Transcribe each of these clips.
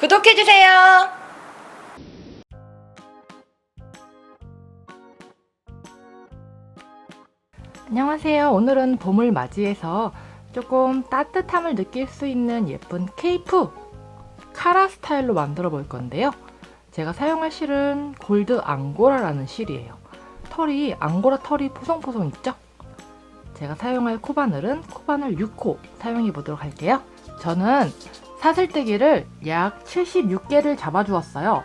구독해주세요. 안녕하세요. 오늘은 봄을 맞이해서 조금 따뜻함을 느낄 수 있는 예쁜 케이프 카라 스타일로 만들어 볼 건데요. 제가 사용할 실은 골드 앙고라라는 실이에요. 털이 앙고라 털이 포송포송 있죠? 제가 사용할 코바늘은 코바늘 6호 사용해 보도록 할게요. 저는 사슬뜨기를 약 76개를 잡아주었어요.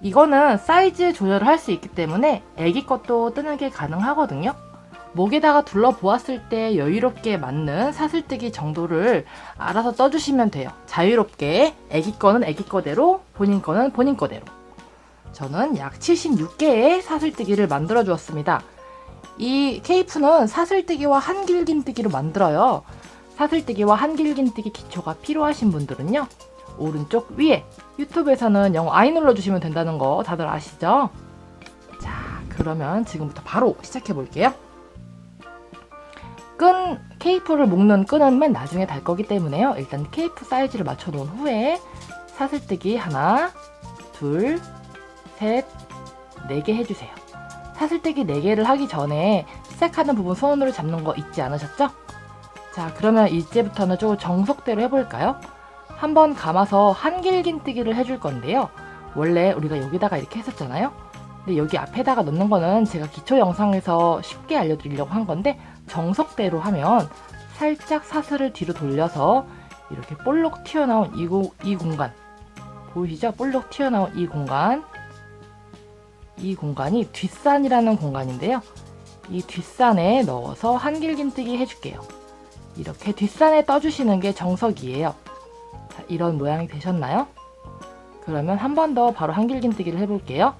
이거는 사이즈 조절을 할 수 있기 때문에 애기 것도 뜨는 게 가능하거든요. 목에다가 둘러보았을 때 여유롭게 맞는 사슬뜨기 정도를 알아서 떠주시면 돼요. 자유롭게 애기 거는 애기 거대로 본인 거는 본인 거대로. 저는 약 76개의 사슬뜨기를 만들어 주었습니다. 이 케이프는 사슬뜨기와 한길긴뜨기로 만들어요. 사슬뜨기와 한길긴뜨기 기초가 필요하신 분들은요. 오른쪽 위에 유튜브에서는 영어 I 눌러주시면 된다는 거 다들 아시죠? 자, 그러면 지금부터 바로 시작해 볼게요. 끈 케이프를 묶는 끈은 맨 나중에 달 거기 때문에요. 일단 케이프 사이즈를 맞춰 놓은 후에 사슬뜨기 하나, 둘, 셋, 네 개 해주세요. 사슬뜨기 네 개를 하기 전에 시작하는 부분 손으로 잡는 거 잊지 않으셨죠? 자, 그러면 이제부터는 조금 정석대로 해볼까요? 한번 감아서 한길긴뜨기를 해줄 건데요. 원래 우리가 여기다가 이렇게 했었잖아요. 근데 여기 앞에다가 넣는 거는 제가 기초 영상에서 쉽게 알려드리려고 한 건데 정석대로 하면 살짝 사슬을 뒤로 돌려서 이렇게 볼록 튀어나온 이, 고, 이 공간 보이시죠? 볼록 튀어나온 이 공간 이 공간이 뒷산이라는 공간인데요. 이 뒷산에 넣어서 한길긴뜨기 해줄게요. 이렇게 뒷산에 떠주시는 게 정석이에요. 자, 이런 모양이 되셨나요? 그러면 한 번 더 바로 한길긴뜨기를 해볼게요.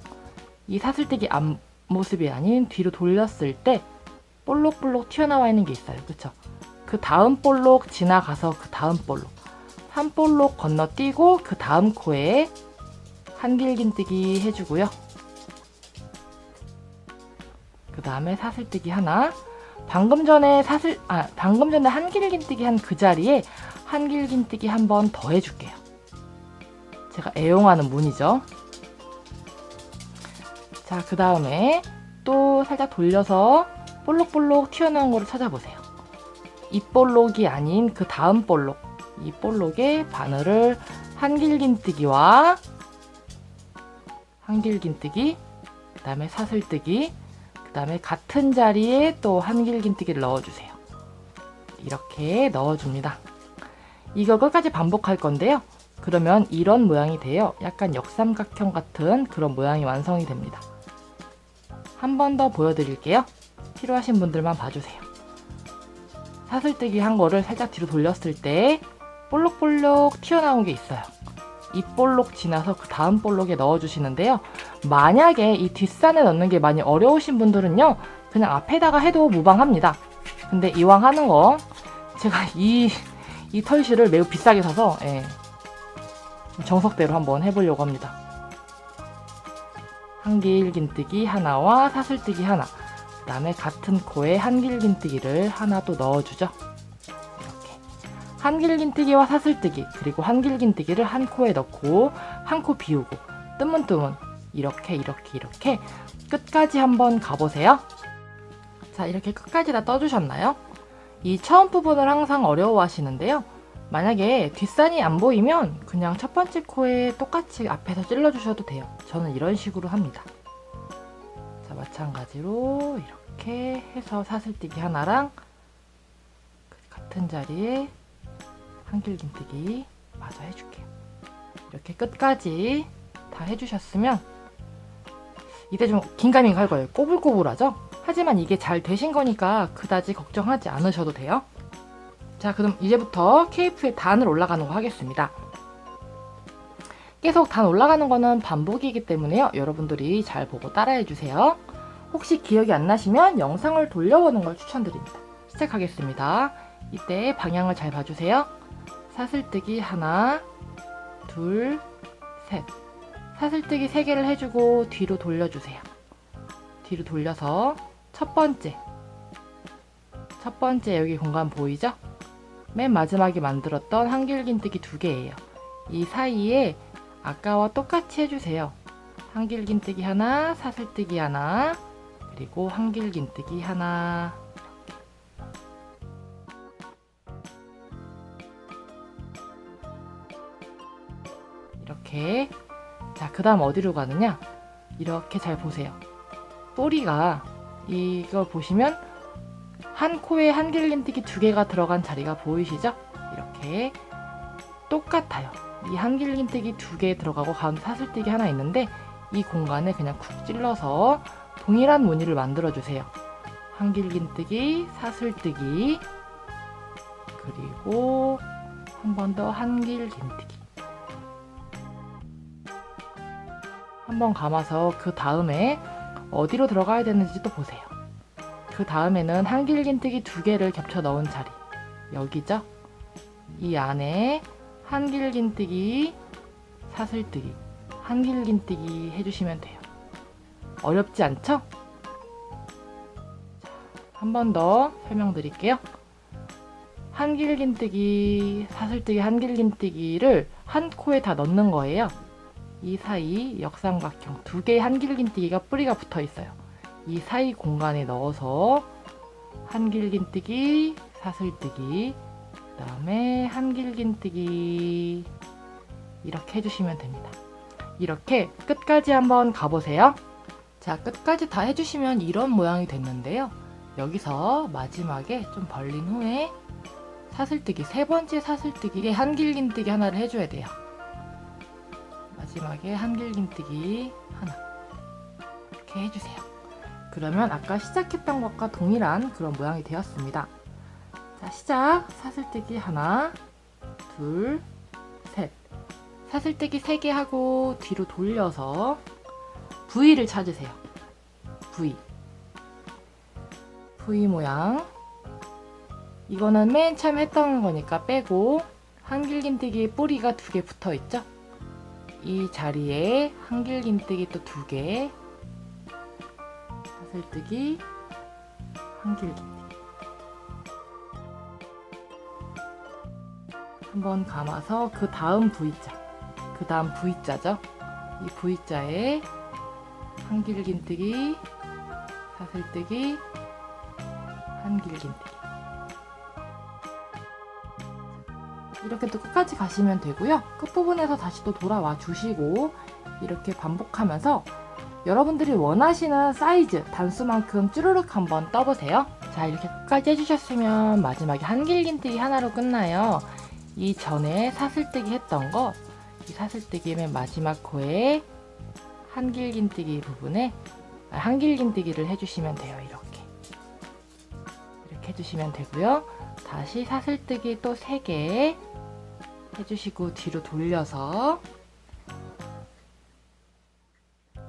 이 사슬뜨기 앞모습이 아닌 뒤로 돌렸을 때 볼록볼록 튀어나와 있는 게 있어요. 그쵸? 그 다음 볼록 지나가서 그 다음 볼록 한 볼록 건너뛰고 그 다음 코에 한길긴뜨기 해주고요. 그 다음에 사슬뜨기 하나 방금 전에 사슬 아 방금 전에 한길긴뜨기 한 그 자리에 한길긴뜨기 한 번 더 해줄게요. 제가 애용하는 문이죠. 자, 그 다음에 또 살짝 돌려서 볼록볼록 튀어나온 거를 찾아보세요. 이 볼록이 아닌 그 다음 볼록. 이 볼록의 바늘을 한길긴뜨기와 한길긴뜨기, 그 다음에 사슬뜨기, 그 다음에 같은 자리에 또 한길긴뜨기를 넣어주세요. 이렇게 넣어줍니다. 이거 끝까지 반복할 건데요. 그러면 이런 모양이 돼요. 약간 역삼각형 같은 그런 모양이 완성이 됩니다. 한 번 더 보여드릴게요. 필요하신 분들만 봐주세요. 사슬뜨기 한 거를 살짝 뒤로 돌렸을 때 볼록볼록 튀어나온 게 있어요. 이 볼록 지나서 그 다음 볼록에 넣어주시는데요. 만약에 이 뒷산에 넣는 게 많이 어려우신 분들은요. 그냥 앞에다가 해도 무방합니다. 근데 이왕 하는 거 제가 이, 이 털실을 매우 비싸게 사서 예, 정석대로 한번 해보려고 합니다. 한길긴뜨기 하나와 사슬뜨기 하나 그 다음에 같은 코에 한길긴뜨기를 하나 또 넣어주죠. 이렇게 한길긴뜨기와 사슬뜨기 그리고 한길긴뜨기를 한 코에 넣고 한 코 비우고 뜨문뜨문 이렇게 이렇게 이렇게 끝까지 한번 가보세요. 자 이렇게 끝까지 다 떠주셨나요? 이 처음 부분을 항상 어려워 하시는데요. 만약에 뒷산이 안 보이면 그냥 첫 번째 코에 똑같이 앞에서 찔러 주셔도 돼요. 저는 이런 식으로 합니다. 자, 마찬가지로 이렇게 해서 사슬뜨기 하나랑 같은 자리에 한길긴뜨기 마저 해줄게요. 이렇게 끝까지 다 해주셨으면 이때 좀 긴가민가 할 거예요. 꼬불꼬불하죠? 하지만 이게 잘 되신 거니까 그다지 걱정하지 않으셔도 돼요. 자, 그럼 이제부터 케이프에 단을 올라가는 거 하겠습니다. 계속 단 올라가는 거는 반복이기 때문에요. 여러분들이 잘 보고 따라해 주세요. 혹시 기억이 안 나시면 영상을 돌려보는 걸 추천드립니다. 시작하겠습니다. 이때 방향을 잘 봐주세요. 사슬뜨기 하나, 둘, 셋. 사슬뜨기 세 개를 해주고 뒤로 돌려주세요. 뒤로 돌려서 첫 번째. 첫 번째 여기 공간 보이죠? 맨 마지막에 만들었던 한길긴뜨기 두 개예요. 이 사이에 아까와 똑같이 해주세요. 한길긴뜨기 하나, 사슬뜨기 하나, 그리고 한길긴뜨기 하나. 이렇게. 자, 그 다음 어디로 가느냐? 이렇게 잘 보세요. 뿌리가 이걸 보시면 한 코에 한길긴뜨기 두 개가 들어간 자리가 보이시죠? 이렇게 똑같아요. 이 한길긴뜨기 두 개 들어가고 가운데 사슬뜨기 하나 있는데 이 공간을 그냥 쿡 찔러서 동일한 무늬를 만들어 주세요. 한길긴뜨기, 사슬뜨기, 그리고 한 번 더 한길 긴뜨기. 한번 감아서 그 다음에 어디로 들어가야 되는지 또 보세요. 그 다음에는 한길긴뜨기 두 개를 겹쳐 넣은 자리. 여기죠? 이 안에 한길긴뜨기, 사슬뜨기, 한길긴뜨기 해주시면 돼요. 어렵지 않죠? 한 번 더 설명드릴게요. 한길긴뜨기, 사슬뜨기, 한길긴뜨기를 한 코에 다 넣는 거예요. 이 사이 역삼각형 두 개의 한길긴뜨기가 뿌리가 붙어 있어요. 이 사이 공간에 넣어서 한길긴뜨기, 사슬뜨기, 그 다음에 한길긴뜨기 이렇게 해주시면 됩니다. 이렇게 끝까지 한번 가보세요. 자, 끝까지 다 해주시면 이런 모양이 됐는데요. 여기서 마지막에 좀 벌린 후에 사슬뜨기, 세 번째 사슬뜨기에 한길긴뜨기 하나를 해줘야 돼요. 마지막에 한길긴뜨기 하나 이렇게 해주세요. 그러면 아까 시작했던 것과 동일한 그런 모양이 되었습니다. 자, 시작. 사슬뜨기 하나, 둘, 셋. 사슬뜨기 세개 하고 뒤로 돌려서 V를 찾으세요. V. V 모양. 이거는 맨 처음 했던 거니까 빼고 한길긴뜨기 뿌리가 두 개 붙어 있죠? 이 자리에 한길긴뜨기 또 두 개. 사슬뜨기, 한길긴뜨기. 한번 감아서 그 다음 V자, 그 다음 V자죠. 이 V자에 한길긴뜨기, 사슬뜨기, 한길긴뜨기. 이렇게 또 끝까지 가시면 되고요. 끝부분에서 다시 또 돌아와 주시고 이렇게 반복하면서 여러분들이 원하시는 사이즈 단수만큼 쭈루룩 한번 떠보세요. 자 이렇게 끝까지 해주셨으면 마지막에 한길긴뜨기 하나로 끝나요. 이 전에 사슬뜨기 했던 거, 이 사슬뜨기 맨 마지막 코에 한길긴뜨기 부분에 아, 한길긴뜨기를 해주시면 돼요. 이렇게 이렇게 해주시면 되고요. 다시 사슬뜨기 또 3개 해주시고 뒤로 돌려서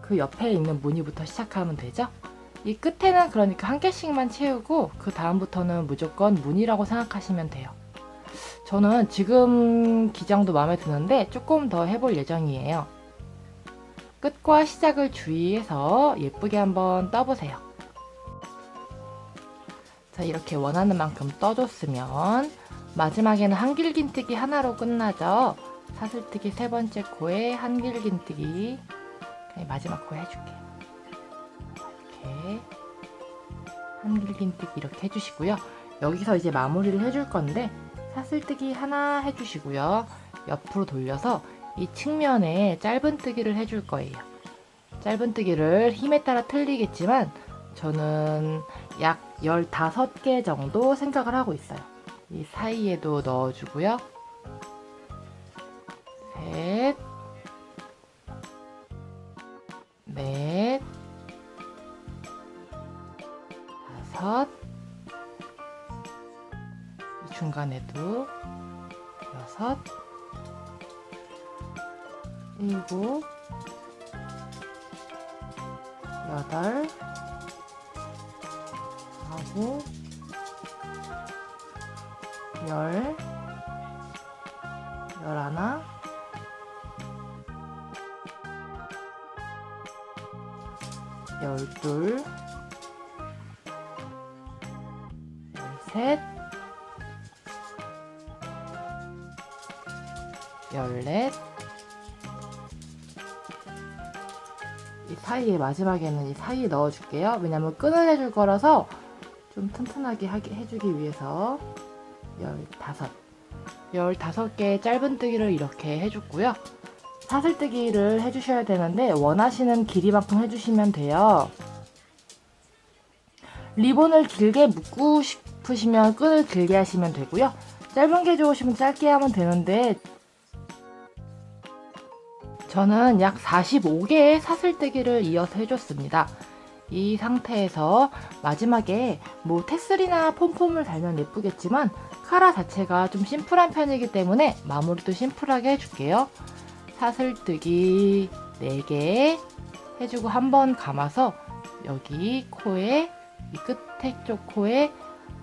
그 옆에 있는 무늬부터 시작하면 되죠. 이 끝에는 그러니까 한 개씩만 채우고 그 다음부터는 무조건 무늬라고 생각하시면 돼요. 저는 지금 기장도 마음에 드는데 조금 더 해볼 예정이에요. 끝과 시작을 주의해서 예쁘게 한번 떠보세요. 자, 이렇게 원하는 만큼 떠줬으면 마지막에는 한길긴뜨기 하나로 끝나죠. 사슬뜨기 세 번째 코에 한길긴뜨기 그냥 마지막 코에 해줄게요. 이렇게 한길긴뜨기 이렇게 해주시고요. 여기서 이제 마무리를 해줄 건데 사슬뜨기 하나 해주시고요. 옆으로 돌려서 이 측면에 짧은 뜨기를 해줄 거예요. 짧은 뜨기를 힘에 따라 틀리겠지만 저는 약 15개 정도 생각을 하고 있어요. 이 사이에도 넣어주고요. 셋, 넷, 다섯, 이 중간에도 여섯, 일곱, 여덟, 아홉, 열, 열하나, 열둘, 열셋, 열넷, 이 사이에 마지막에는 이 사이에 넣어줄게요. 왜냐면 끈을 해줄 거라서 좀 튼튼하게 하게 해주기 위해서 15 15개의 짧은뜨기를 이렇게 해줬고요. 사슬뜨기를 해주셔야 되는데 원하시는 길이만큼 해주시면 돼요. 리본을 길게 묶고 싶으시면 끈을 길게 하시면 되고요. 짧은 게 좋으시면 짧게 하면 되는데 저는 약 45개의 사슬뜨기를 이어서 해줬습니다. 이 상태에서 마지막에 뭐 테슬이나 폼폼을 달면 예쁘겠지만 카라 자체가 좀 심플한 편이기 때문에 마무리도 심플하게 해줄게요. 사슬뜨기 4개 해주고 한 번 감아서 여기 코에 이 끝에 쪽 코에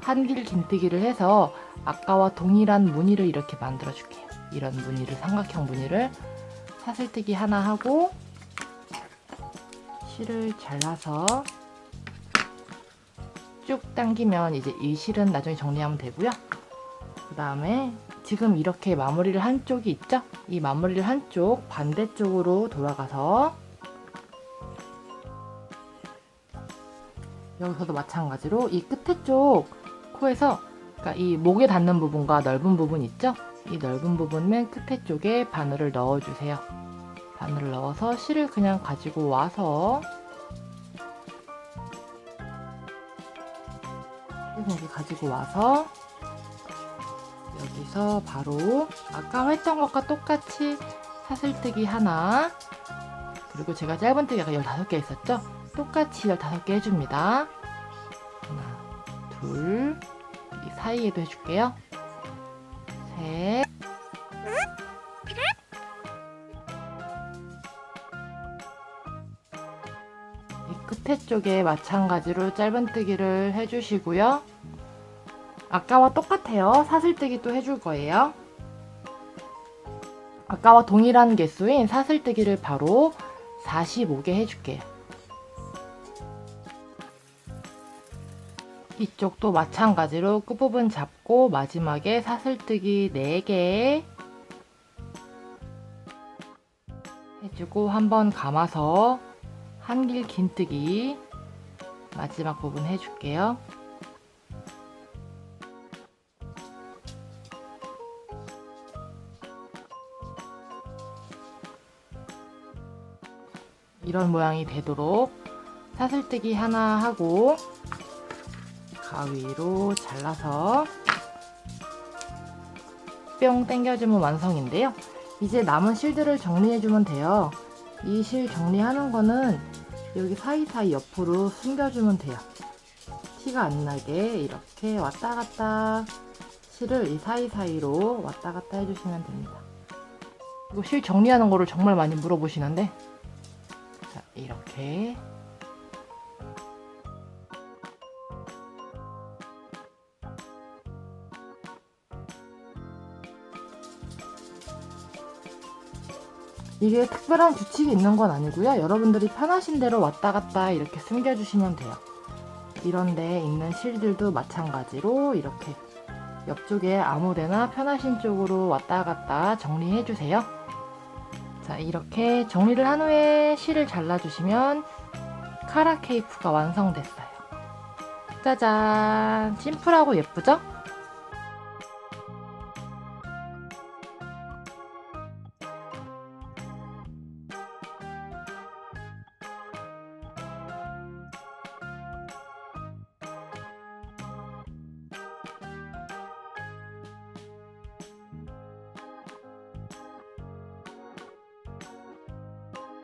한길 긴뜨기를 해서 아까와 동일한 무늬를 이렇게 만들어 줄게요. 이런 무늬를 삼각형 무늬를 사슬뜨기 하나 하고 실을 잘라서 쭉 당기면 이제 이 실은 나중에 정리하면 되고요. 그 다음에 지금 이렇게 마무리를 한 쪽이 있죠? 이 마무리를 한쪽 반대쪽으로 돌아가서 여기서도 마찬가지로 이 끝에 쪽 코에서 그러니까 이 목에 닿는 부분과 넓은 부분 있죠? 이 넓은 부분 맨 끝에 쪽에 바늘을 넣어주세요. 바늘을 넣어서 실을 그냥 가지고 와서 여기 가지고 와서 여기서 바로 아까 했던 것과 똑같이 사슬뜨기 하나 그리고 제가 짧은뜨기가 15개 있었죠? 똑같이 15개 해줍니다. 하나, 둘, 이 사이에도 해줄게요. 끝에 쪽에 마찬가지로 짧은뜨기를 해주시고요. 아까와 똑같아요. 사슬뜨기 또 해줄 거예요. 아까와 동일한 개수인 사슬뜨기를 바로 45개 해줄게요. 이쪽도 마찬가지로 끝부분 잡고 마지막에 사슬뜨기 4개 해주고 한번 감아서 한길 긴뜨기 마지막 부분 해줄게요. 이런 모양이 되도록 사슬뜨기 하나 하고 가위로 잘라서 뿅 당겨주면 완성인데요. 이제 남은 실들을 정리해주면 돼요. 이 실 정리하는 거는 여기 사이사이 옆으로 숨겨주면 돼요. 티가 안 나게 이렇게 왔다 갔다 실을 이 사이사이로 왔다 갔다 해주시면 됩니다. 이거 실 정리하는 거를 정말 많이 물어보시는데 자 이렇게 이게 특별한 규칙이 있는 건 아니고요. 여러분들이 편하신 대로 왔다 갔다 이렇게 숨겨주시면 돼요. 이런 데 있는 실들도 마찬가지로 이렇게 옆쪽에 아무데나 편하신 쪽으로 왔다 갔다 정리해 주세요. 자, 이렇게 정리를 한 후에 실을 잘라주시면 카라 케이프가 완성됐어요. 짜잔! 심플하고 예쁘죠?